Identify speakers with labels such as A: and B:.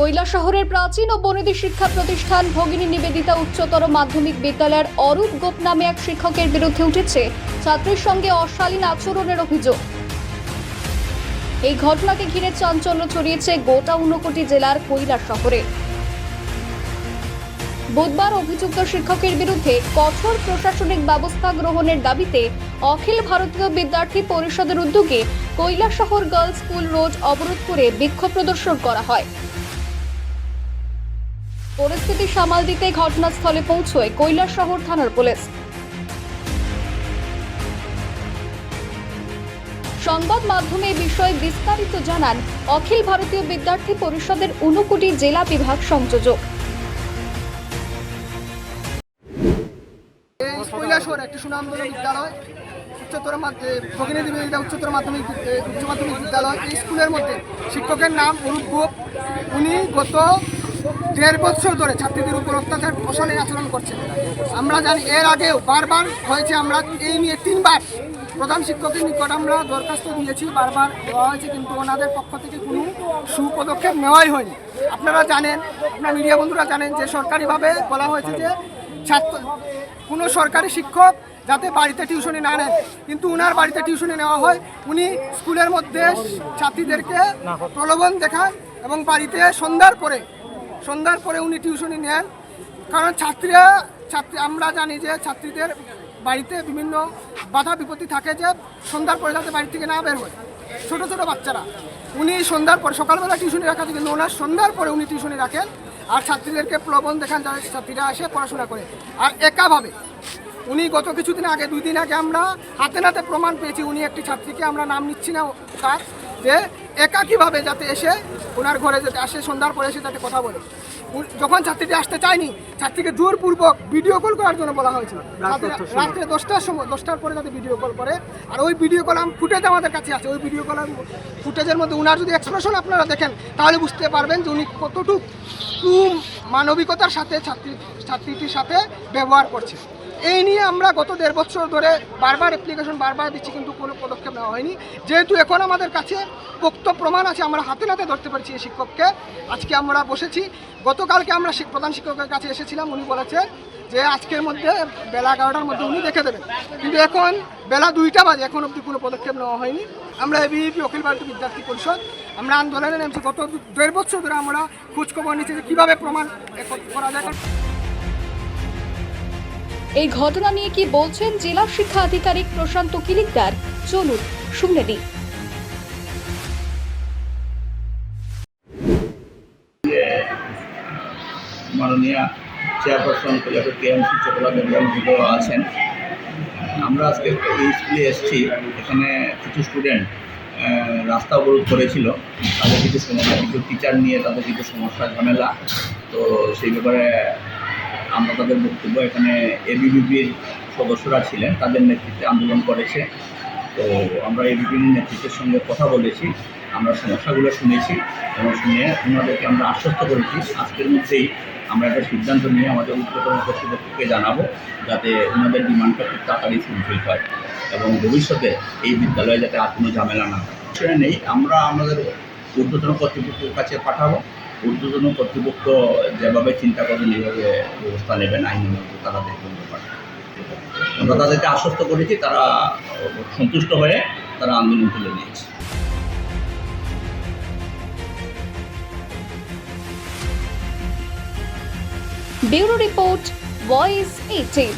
A: কৈলা শহরের প্রাচীন ও বনেদি শিক্ষা প্রতিষ্ঠান ভগিনী নিবেদিতা উচ্চতর মাধ্যমিক বিদ্যালয়ের অরূপ গোপ নামে এক শিক্ষকের বিরুদ্ধে উঠেছে ছাত্রীর সঙ্গে অশালীন আচরণের অভিযোগ। এই ঘটনাকে ঘিরে চাঞ্চল্য ছড়িয়েছে গোটা ঊনকোটি জেলার কৈলা শহরে। বুধবার অভিযুক্ত শিক্ষকের বিরুদ্ধে কঠোর প্রশাসনিক ব্যবস্থা গ্রহণের দাবিতে অখিল ভারতীয় বিদ্যার্থী পরিষদের উদ্যোগে কৈলাসহর গার্লস স্কুল রোড অবরোধ করে বিক্ষোভ প্রদর্শন করা হয়। পরিস্থিতি সামাল দিতে ঘটনাস্থলে পৌঁছয় কৈলাসহর থানার পুলিশ। সংবাদ মাধ্যমে বিষয়ে বিস্তারিত জানান অখিল ভারতীয় বিদ্যার্থী পরিষদের ঊনকোটি জেলা বিভাগ সংযোজক।
B: বিদ্যালয়, উচ্চতর মাধ্যমিক উচ্চ মাধ্যমিক বিদ্যালয়। এই স্কুলের মধ্যে শিক্ষকের নাম অরূপ গোপ। উনি গত দেড় বছর ধরে ছাত্রীদের উপর অত্যাচার অশালীন আচরণ করছেন আমরা জানি এর আগেও বারবার হয়েছে আমরা এই নিয়ে তিনবার প্রধান শিক্ষকের নিকট আমরা দরখাস্ত দিয়েছি বারবার দেওয়া হয়েছে কিন্তু ওনাদের পক্ষ থেকে কোনো সুপদক্ষেপ নেওয়াই হয়নি। আপনারা জানেন আপনার মিডিয়া বন্ধুরা জানেন যে সরকারিভাবে বলা হয়েছে যে ছাত্র কোনো সরকারি শিক্ষক যাতে বাড়িতে টিউশনি না নেন কিন্তু উনার বাড়িতে টিউশনি নেওয়া হয় উনি স্কুলের মধ্যে ছাত্রীদেরকে প্রলোভন দেখান এবং বাড়িতে সন্ধ্যার পরে সন্ধ্যার পরে উনি টিউশনি নেন। কারণ ছাত্রীরা, ছাত্রী আমরা জানি যে ছাত্রীদের বাড়িতে বিভিন্ন বাধা বিপত্তি থাকে যে সন্ধ্যার পরে যাতে বাড়ি থেকে না বের হয়। ছোট ছোট বাচ্চারা। উনি সন্ধ্যার পরে সকালবেলা টিউশনি রাখা কিন্তু ওনার সন্ধ্যার পরে উনি টিউশনি রাখেন। আর ছাত্রীদেরকে প্রলোভন দেখান যাতে ছাত্রীরা আসে, পড়াশোনা করে। আর একাভাবে উনি গত কিছুদিন আগে, দুই দিন আগে আমরা হাতে নাতে প্রমাণ পেয়েছি, উনি একটি ছাত্রীকে আমরা নাম নিচ্ছি না তার, যে একাকীভাবে যাতে এসে ওনার ঘরে যাতে আসে সন্ধ্যার পরে এসে যাতে কথা বলে। যখন ছাত্রীটি আসতে চায়নি ছাত্রীকে জোরপূর্বক ভিডিও কল করার জন্য বলা হয়েছিল। রাত্রে দশটার সময় দশটার পরে যাতে ভিডিও কল করে। আর ওই ভিডিও কল ফুটেজ আমাদের কাছে আছে। ওই ভিডিও কল ফুটেজের মধ্যে ওনার যদি এক্সপ্রেশন আপনারা দেখেন তাহলে বুঝতে পারবেন যে উনি কতটুকু মানবিকতার সাথে ছাত্রী ছাত্রীটির সাথে ব্যবহার করছে। এই নিয়ে আমরা গত দেড় বছর ধরে বারবার অ্যাপ্লিকেশন বারবার দিচ্ছি, কিন্তু কোনো পদক্ষেপ নেওয়া হয়নি। যেহেতু এখন আমাদের কাছে পোক্ত প্রমাণ আছে, আমরা হাতে নাতে ধরতে পারছি এই শিক্ষককে। আজকে আমরা বসেছি। গতকালকে আমরা প্রধান শিক্ষকের কাছে এসেছিলাম, উনি বলেছেন যে আজকের মধ্যে বেলা এগারোটার মধ্যে উনি দেখে দেবেন। কিন্তু এখন বেলা দুইটা বাজে, এখন অবধি কোনো পদক্ষেপ নেওয়া হয়নি। আমরা এবিপি অখিল ভারতীয় বিদ্যার্থী পরিষদ, আমরা আন্দোলনে নেমেছি। গত দেড় বছর ধরে আমরা খোঁজখবর নিচ্ছি যে কীভাবে প্রমাণ করা যায়।
A: এই ঘটনা নিয়ে কি বলছেন জেলা শিক্ষা আধিকারিক প্রশান্ত কিলিকদার? চলুন, শুনে নিই।
C: মাননীয় চেয়ারপারসন বেঙ্গল আছেন। আমরা আজকে এই স্কুলে এসেছি। এখানে কিছু স্টুডেন্ট রাস্তা অবরোধ করেছিল। তাদের কিছু সমস্যা, কিছু টিচার নিয়ে তাদের কিছু সমস্যা, ঝামেলা। তো সেই ব্যাপারে আমরা তাদের বক্তব্য এখানে এবিবিপির সদস্যরা ছিলেন, তাদের নেতৃত্বে আন্দোলন করেছে। তো আমরা এবিপির নেতৃত্বের সঙ্গে কথা বলেছি, আমরা সমস্যাগুলো শুনেছি এবং শুনে ওনাদেরকে আমরা আশ্বস্ত করেছি। আজকের মধ্যেই আমরা একটা সিদ্ধান্ত নিয়ে আমাদের উচ্চতম কর্তৃপক্ষকে জানাব যাতে ওনাদের ডিমান্ডটা খুব তাড়াতাড়ি ফুলফিল হয় এবং ভবিষ্যতে এই বিদ্যালয়ে যাতে আর কোনো ঝামেলা না হয়। সেটা নেই, আমরা আমাদের ঊর্ধ্বতন কর্তৃপক্ষের কাছে পাঠাবো। ঊর্ধ্বতন কর্তৃপক্ষ যেভাবে চিন্তা করবেন এইভাবে ব্যবস্থা নেবেন মধ্যে তারা দেখবেন আমরা তাদেরকে আশ্বস্ত করেছি, তারা সন্তুষ্ট হয়ে তারা আন্দোলন তুলে নিয়েছে।
A: Bureau report, voice eighteen.